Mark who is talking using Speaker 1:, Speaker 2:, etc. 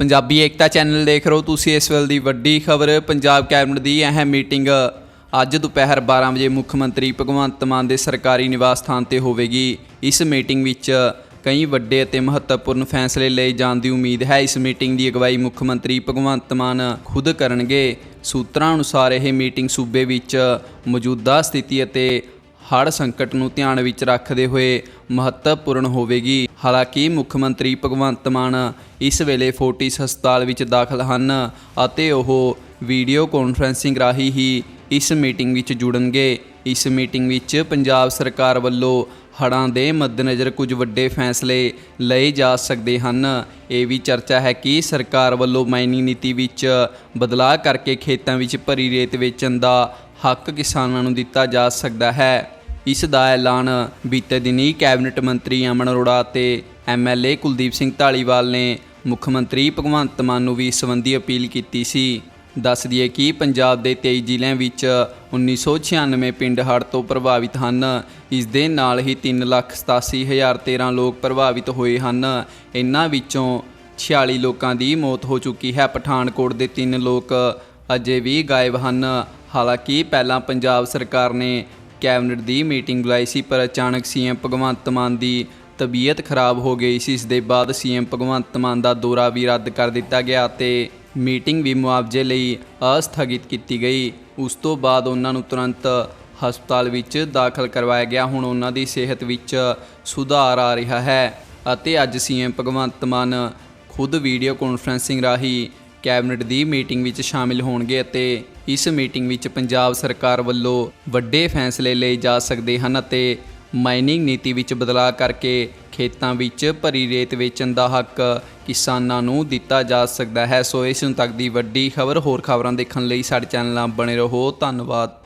Speaker 1: ਪੰਜਾਬੀ ਏਕਤਾ channel ਦੇਖ ਰਹੇ ਹੋ ਤੁਸੀਂ ਇਸ ਵੇਲੇ ਦੀ ਵੱਡੀ ਖਬਰ, ਪੰਜਾਬ ਕੈਬਨਿਟ ਦੀ ਅਹਿਮ ਮੀਟਿੰਗ। ਅੱਜ ਦੁਪਹਿਰ 12 ਵਜੇ ਮੁੱਖ ਮੰਤਰੀ ਭਗਵੰਤ ਮਾਨ ਦੇ ਸਰਕਾਰੀ ਨਿਵਾਸ ਸਥਾਨ ਤੇ ਹੋਵੇਗੀ। ਇਸ ਮੀਟਿੰਗ ਵਿੱਚ ਕਈ ਵੱਡੇ ਅਤੇ ਮਹੱਤਵਪੂਰਨ ਫੈਸਲੇ ਲਏ ਜਾਣ ਦੀ ਉਮੀਦ ਹੈ। ਇਸ ਮੀਟਿੰਗ ਦੀ ਅਗਵਾਈ ਮੁੱਖ ਮੰਤਰੀ ਭਗਵੰਤ ਮਾਨ ਖੁਦ ਕਰਨਗੇ। ਸੂਤਰਾਂ ਅਨੁਸਾਰ ਇਹ ਮੀਟਿੰਗ ਸੂਬੇ ਵਿੱਚ ਮੌਜੂਦਾ ਸਥਿਤੀ ਅਤੇ ਹੜ੍ਹ ਸੰਕਟ ਨੂੰ ਧਿਆਨ ਵਿੱਚ ਰੱਖਦੇ ਹੋਏ ਮਹੱਤਵਪੂਰਨ ਹੋਵੇਗੀ। ਹਾਲਾਂਕਿ ਮੁੱਖ ਮੰਤਰੀ ਭਗਵੰਤ ਮਾਨ ਇਸ ਵੇਲੇ ਫੋਰਟਿਸ ਹਸਪਤਾਲ ਵਿੱਚ ਦਾਖਲ ਹਨ ਅਤੇ ਉਹ ਵੀਡੀਓ ਕਾਨਫਰੈਂਸਿੰਗ ਰਾਹੀਂ ਹੀ ਇਸ ਮੀਟਿੰਗ ਵਿੱਚ ਜੁੜਨਗੇ। ਇਸ ਮੀਟਿੰਗ ਵਿੱਚ ਪੰਜਾਬ ਸਰਕਾਰ ਵੱਲੋਂ ਹੜ੍ਹਾਂ ਦੇ ਮੱਦੇਨਜ਼ਰ ਕੁਝ ਵੱਡੇ ਫੈਸਲੇ ਲਏ ਜਾ ਸਕਦੇ ਹਨ। ਇਹ ਵੀ ਚਰਚਾ ਹੈ ਕਿ ਸਰਕਾਰ ਵੱਲੋਂ ਮਾਈਨਿੰਗ ਨੀਤੀ ਵਿੱਚ ਬਦਲਾਅ ਕਰਕੇ ਖੇਤਾਂ ਵਿੱਚ ਭਰੀ ਰੇਤ ਵੇਚਣ ਦਾ ਹੱਕ ਕਿਸਾਨਾਂ ਨੂੰ ਦਿੱਤਾ ਜਾ ਸਕਦਾ ਹੈ। ਇਸ ਦਾ ਐਲਾਨ ਬੀਤੇ ਦਿਨੀ ਕੈਬਨਿਟ ਮੰਤਰੀ ਅਮਨ ਅਰੋੜਾ ਅਤੇ ਐਮਐਲਏ ਕੁਲਦੀਪ ਸਿੰਘ ਢਾਲੀਵਾਲ ਨੇ ਮੁੱਖ ਮੰਤਰੀ ਭਗਵੰਤ ਮਾਨ ਨੂੰ ਵੀ ਇਸ ਸੰਬੰਧੀ ਅਪੀਲ ਕੀਤੀ ਸੀ। ਦੱਸ ਦਈਏ ਕਿ ਪੰਜਾਬ ਦੇ 23 ਜ਼ਿਲ੍ਹਿਆਂ ਵਿੱਚ 1996 ਪਿੰਡ ਹੜ੍ਹ ਤੋਂ ਪ੍ਰਭਾਵਿਤ ਹਨ। ਇਸ ਦੇ ਨਾਲ ਹੀ 387013 ਲੋਕ ਪ੍ਰਭਾਵਿਤ ਹੋਏ ਹਨ। ਇਨ੍ਹਾਂ ਵਿੱਚੋਂ 46 ਲੋਕਾਂ ਦੀ ਮੌਤ ਹੋ ਚੁੱਕੀ ਹੈ। ਪਠਾਨਕੋਟ ਦੇ 3 ਲੋਕ ਅਜੇ ਵੀ ਗਾਇਬ ਹਨ। ਹਾਲਾਂਕਿ ਪਹਿਲਾਂ ਪੰਜਾਬ ਸਰਕਾਰ ਨੇ ਕੈਬਨਿਟ ਦੀ ਮੀਟਿੰਗ ਬੁਲਾਈ ਸੀ, ਪਰ ਅਚਾਨਕ ਸੀਐਮ ਭਗਵੰਤ ਮਾਨ ਦੀ ਤਬੀਅਤ ਖਰਾਬ ਹੋ ਗਈ ਸੀ। ਇਸ ਦੇ ਬਾਅਦ ਸੀਐਮ ਭਗਵੰਤ ਮਾਨ ਦਾ ਦੌਰਾ ਵੀ ਰੱਦ ਕਰ ਦਿੱਤਾ ਗਿਆ ਤੇ ਮੀਟਿੰਗ ਵੀ ਮੁਆਵਜ਼ੇ ਲਈ ਅਸਥਗਿਤ ਕੀਤੀ ਗਈ। ਉਸ ਤੋਂ ਬਾਅਦ ਉਹਨਾਂ ਨੂੰ ਤੁਰੰਤ ਹਸਪਤਾਲ ਵਿੱਚ ਦਾਖਲ ਕਰਵਾਇਆ ਗਿਆ। ਹੁਣ ਉਹਨਾਂ ਦੀ ਸਿਹਤ ਵਿੱਚ ਸੁਧਾਰ ਆ ਰਿਹਾ ਹੈ ਅਤੇ ਅੱਜ ਸੀਐਮ ਭਗਵੰਤ ਮਾਨ ਖੁਦ ਵੀਡੀਓ ਕਾਨਫਰੈਂਸਿੰਗ ਰਾਹੀਂ ਕੈਬਨਿਟ ਦੀ ਮੀਟਿੰਗ ਵਿੱਚ ਸ਼ਾਮਿਲ ਹੋਣਗੇ ਅਤੇ ਇਸ ਮੀਟਿੰਗ ਵਿੱਚ ਪੰਜਾਬ ਸਰਕਾਰ ਵੱਲੋਂ ਵੱਡੇ ਫੈਸਲੇ ਲਏ ਜਾ ਸਕਦੇ ਹਨ ਅਤੇ ਮਾਈਨਿੰਗ ਨੀਤੀ ਵਿੱਚ ਬਦਲਾਅ ਕਰਕੇ ਖੇਤਾਂ ਵਿੱਚ ਭਰੀ ਰੇਤ ਵੇਚਣ ਦਾ ਹੱਕ ਕਿਸਾਨਾਂ ਨੂੰ ਦਿੱਤਾ ਜਾ ਸਕਦਾ ਹੈ। ਸੋ ਇਸ ਨੂੰ ਤੱਕ ਦੀ ਵੱਡੀ ਖਬਰ ਹੋਰ ਖਬਰਾਂ ਦੇਖਣ ਲਈ ਸਾਡੇ ਚੈਨਲ ਨਾਲ ਬਣੇ ਰਹੋ। ਧੰਨਵਾਦ।